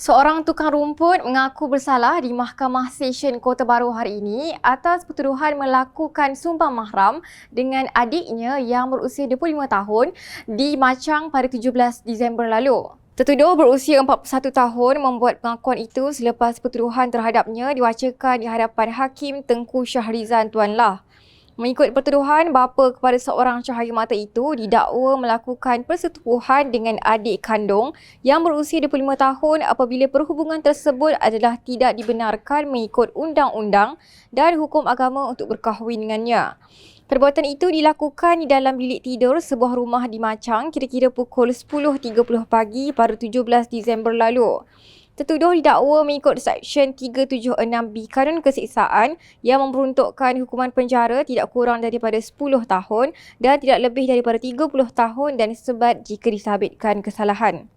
Seorang tukang rumput mengaku bersalah di Mahkamah Session Kota Baru hari ini atas pertuduhan melakukan sumpah mahram dengan adiknya yang berusia 25 tahun di Macang pada 17 Disember lalu. Tertuduh berusia 41 tahun membuat pengakuan itu selepas pertuduhan terhadapnya diwacakan di hadapan Hakim Tengku Syahrizan Tuan Lah. Mengikut pertuduhan, bapa kepada seorang cahaya mata itu didakwa melakukan persetubuhan dengan adik kandung yang berusia 25 tahun apabila perhubungan tersebut adalah tidak dibenarkan mengikut undang-undang dan hukum agama untuk berkahwin dengannya. Perbuatan itu dilakukan di dalam bilik tidur sebuah rumah di Macang kira-kira pukul 10.30 pagi pada 17 Disember lalu. Tertuduh didakwa mengikut Seksyen 376B Kanun Keseksaan yang memperuntukkan hukuman penjara tidak kurang daripada 10 tahun dan tidak lebih daripada 30 tahun dan sebat jika disabitkan kesalahan.